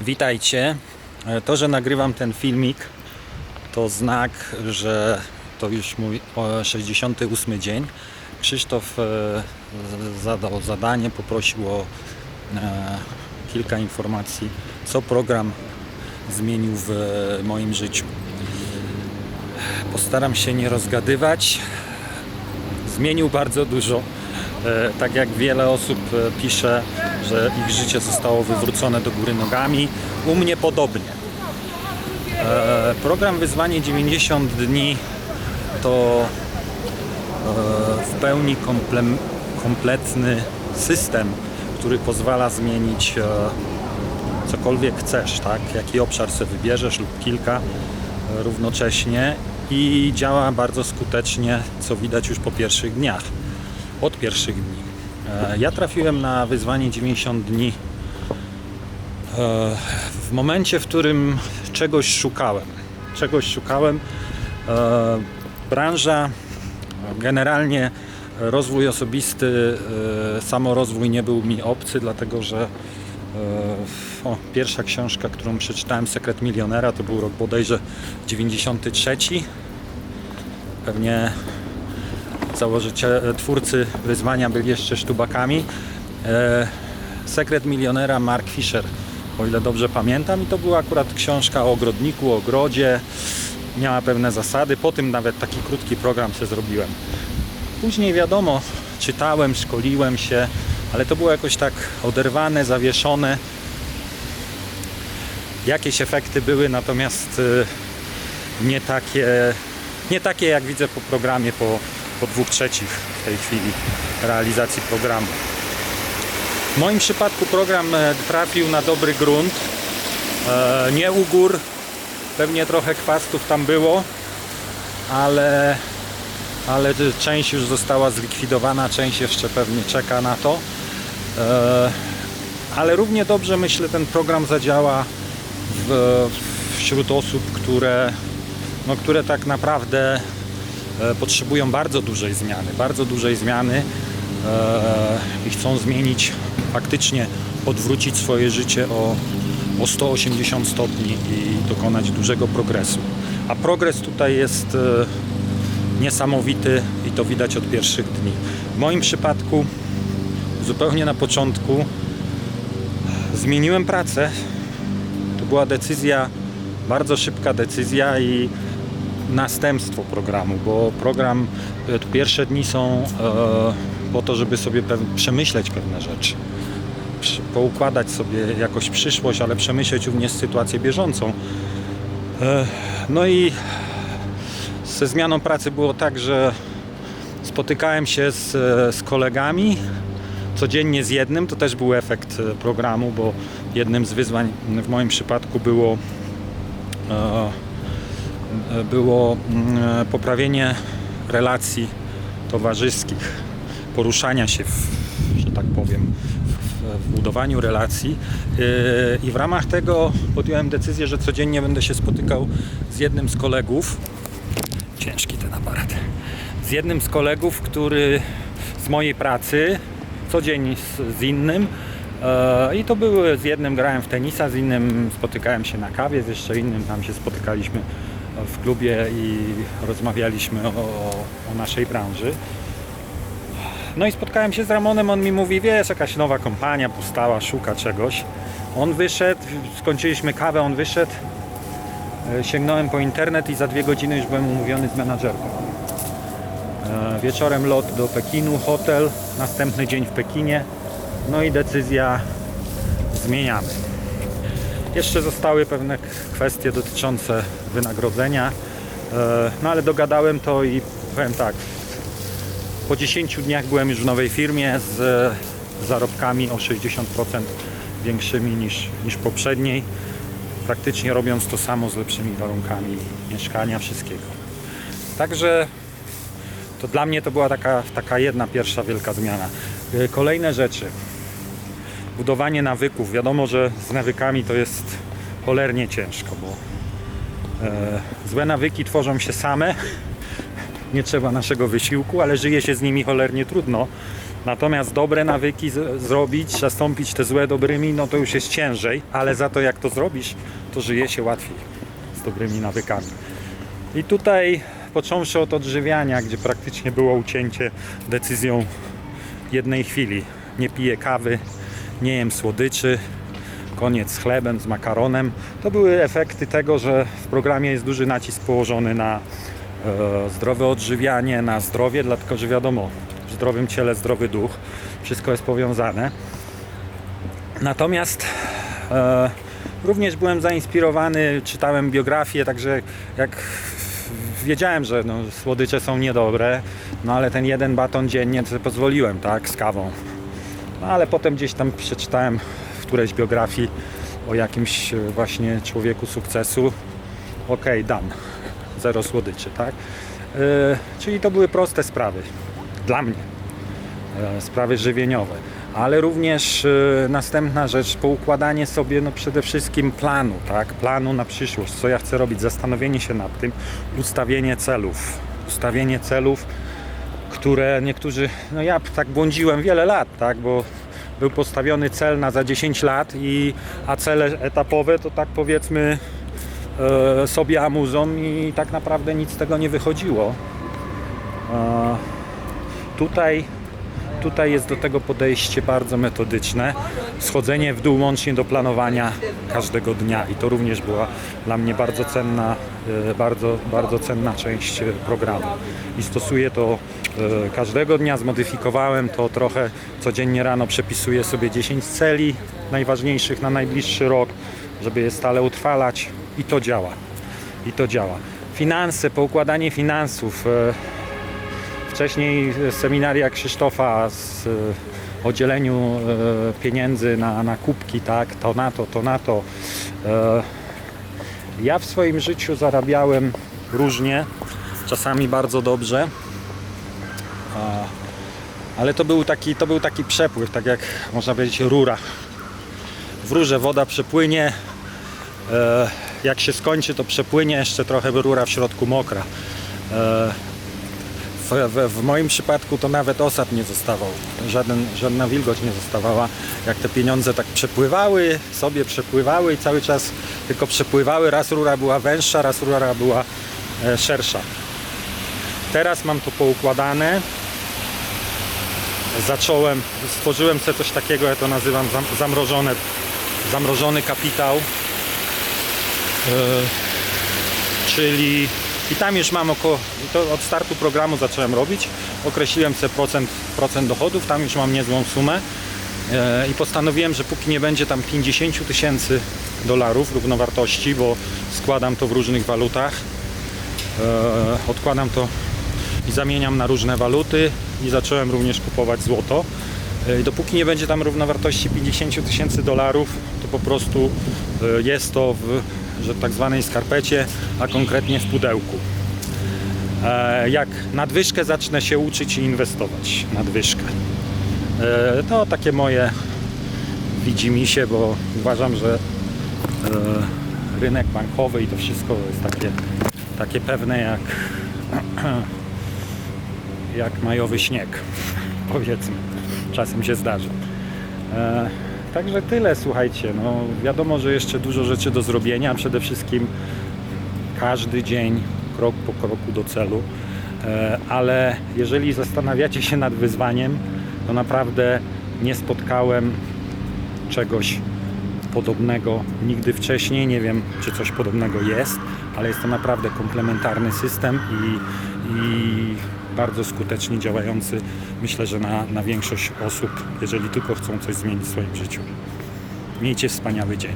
Witajcie. E, To, że nagrywam ten filmik, to znak, że to już mój o, 68 dzień. Krzysztof e, zadał zadanie, poprosił o e, kilka informacji, co program zmienił w moim życiu. Postaram się nie rozgadywać. Zmienił bardzo dużo. E, Tak jak wiele osób e, pisze, że ich życie zostało wywrócone do góry nogami, u mnie podobnie. E, Program Wyzwanie 90 dni to w pełni kompletny system, który pozwala zmienić cokolwiek chcesz, tak? Jaki obszar sobie wybierzesz lub kilka równocześnie i działa bardzo skutecznie, co widać już po pierwszych dniach, od pierwszych dni. E, Ja trafiłem na wyzwanie 90 dni e, w momencie, w którym czegoś szukałem. Czegoś szukałem. E, Branża, generalnie rozwój osobisty, samorozwój nie był mi obcy, dlatego że o, pierwsza książka, którą przeczytałem, Sekret Milionera, to był rok bodajże 93. Pewnie założyciele, twórcy wyzwania byli jeszcze sztubakami. E, Sekret Milionera Mark Fisher, o ile dobrze pamiętam. I to była akurat książka o ogrodniku, o ogrodzie. Miała pewne zasady. Po tym nawet taki krótki program sobie zrobiłem. Później wiadomo, czytałem, szkoliłem się, ale to było jakoś tak oderwane, zawieszone. Jakieś efekty były, natomiast y, nie takie, nie takie jak widzę po programie, po, po dwóch trzecich w tej chwili realizacji programu. W moim przypadku program e, trafił na dobry grunt. E, Nie u gór, pewnie trochę kwastów tam było, ale, ale część już została zlikwidowana, część jeszcze pewnie czeka na to. E, Ale równie dobrze myślę ten program zadziała w, wśród osób, które, no, które tak naprawdę potrzebują bardzo dużej zmiany, bardzo dużej zmiany e, i chcą zmienić, faktycznie odwrócić swoje życie o, o 180 stopni i dokonać dużego progresu. A progres tutaj jest e, niesamowity i to widać od pierwszych dni. W moim przypadku zupełnie na początku zmieniłem pracę. To była decyzja, bardzo szybka decyzja i następstwo programu, bo program, e, pierwsze dni są e, po to, żeby sobie przemyśleć pewne rzeczy, poukładać sobie jakoś przyszłość, ale przemyśleć również sytuację bieżącą. E, no i ze zmianą pracy było tak, że spotykałem się z, z kolegami, codziennie z jednym, to też był efekt programu, bo jednym z wyzwań w moim przypadku było e, było mm, poprawienie relacji towarzyskich, poruszania się, w, że tak powiem, w, budowaniu relacji. E, I w ramach tego podjąłem decyzję, że codziennie będę się spotykał z jednym z kolegów. Ciężki ten aparat. Z jednym z kolegów, który z mojej pracy, co dzień z, z innym. E, I to były, z jednym grałem w tenisa, z innym spotykałem się na kawie, z jeszcze innym tam się spotykaliśmy w klubie i rozmawialiśmy o, o naszej branży. No i spotkałem się z Ramonem, on mi mówi, wiesz, jakaś nowa kompania powstała, szuka czegoś. On wyszedł, skończyliśmy kawę, on wyszedł, e, sięgnąłem po internet i za dwie godziny już byłem umówiony z menadżerką. E, Wieczorem lot do Pekinu, hotel, następny dzień w Pekinie, no i decyzja zmieniamy. Jeszcze zostały pewne kwestie dotyczące wynagrodzenia, e, no ale dogadałem to i powiem tak, po 10 dniach byłem już w nowej firmie z e, zarobkami o 60% większymi niż, niż poprzedniej, praktycznie robiąc to samo z lepszymi warunkami mieszkania, wszystkiego. Także to dla mnie to była taka, taka jedna pierwsza wielka zmiana. Y, Kolejne rzeczy. Budowanie nawyków. Wiadomo, że z nawykami to jest cholernie ciężko, bo e, złe nawyki tworzą się same. Nie trzeba naszego wysiłku, ale żyje się z nimi cholernie trudno. Natomiast dobre nawyki zrobić, zastąpić te złe dobrymi, no to już jest ciężej, ale za to jak to zrobisz, to żyje się łatwiej z dobrymi nawykami. I tutaj począwszy od odżywiania, gdzie praktycznie było ucięcie decyzją jednej chwili. Nie piję kawy, nie jem słodyczy, koniec z chlebem, z makaronem. To były efekty tego, że w programie jest duży nacisk położony na e, zdrowe odżywianie, na zdrowie, dlatego że wiadomo, w zdrowym ciele zdrowy duch, wszystko jest powiązane. Natomiast e, również byłem zainspirowany, czytałem biografię, także jak wiedziałem, że no, słodycze są niedobre, no ale ten jeden baton dziennie to pozwoliłem, tak, z kawą. No ale potem gdzieś tam przeczytałem w którejś biografii o jakimś e, właśnie człowieku sukcesu. Okej, dan. Zero słodyczy, tak? E, czyli to były proste sprawy. Dla mnie. E, sprawy żywieniowe. Ale również e, następna rzecz, poukładanie sobie no przede wszystkim planu, tak? Planu na przyszłość, co ja chcę robić, zastanowienie się nad tym, ustawienie celów. Ustawienie celów, które niektórzy, no ja tak błądziłem wiele lat, tak, bo był postawiony cel na za 10 lat, i, a cele etapowe to tak powiedzmy e, sobie amuzą i tak naprawdę nic z tego nie wychodziło. E, tutaj, tutaj jest do tego podejście bardzo metodyczne, schodzenie w dół łącznie do planowania każdego dnia i to również była dla mnie bardzo cenna, bardzo, bardzo cenna część e, programu. I stosuję to e, każdego dnia, zmodyfikowałem to trochę, codziennie rano przepisuję sobie 10 celi najważniejszych na najbliższy rok, żeby je stale utrwalać. I to działa, i to działa. Finanse, poukładanie finansów, e, Wcześniej seminaria Krzysztofa z e, o dzieleniu e, pieniędzy na, na kubki, tak, to na to, to na to. E, Ja w swoim życiu zarabiałem różnie, czasami bardzo dobrze, ale to był taki, to był taki przepływ, tak jak można powiedzieć rura. W rurze woda przepłynie, e, jak się skończy to przepłynie, jeszcze trochę rura w środku mokra. W, w, w moim przypadku to nawet osad nie zostawał, Żaden, żadna wilgoć nie zostawała. Jak te pieniądze tak przepływały, sobie przepływały i cały czas tylko przepływały, raz rura była węższa, raz rura była e, szersza. Teraz mam to poukładane. Zacząłem, stworzyłem sobie coś takiego, ja to nazywam zam, zamrożone, zamrożony kapitał. E, czyli i tam już mam około, to od startu programu zacząłem robić, określiłem sobie procent, procent dochodów, tam już mam niezłą sumę. E, i postanowiłem, że póki nie będzie tam 50 000 tysięcy dolarów równowartości, bo składam to w różnych walutach, e, odkładam to i zamieniam na różne waluty i zacząłem również kupować złoto. E, dopóki nie będzie tam równowartości 50 000 tysięcy dolarów, to po prostu e, jest to w że tak zwanej skarpecie, a konkretnie w pudełku. E, Jak nadwyżkę zacznę się uczyć i inwestować. Nadwyżkę. E, To takie moje widzi mi się, bo uważam, że e, rynek bankowy i to wszystko jest takie, takie pewne jak, jak majowy śnieg, powiedzmy. Czasem się zdarza. Także tyle, słuchajcie. No, wiadomo, że jeszcze dużo rzeczy do zrobienia. Przede wszystkim każdy dzień, krok po kroku do celu. E, Ale jeżeli zastanawiacie się nad wyzwaniem, to naprawdę nie spotkałem czegoś podobnego nigdy wcześniej. Nie wiem, czy coś podobnego jest, ale jest to naprawdę komplementarny system i, i bardzo skutecznie działający. Myślę, że na, na większość osób, jeżeli tylko chcą coś zmienić w swoim życiu. Miejcie wspaniały dzień.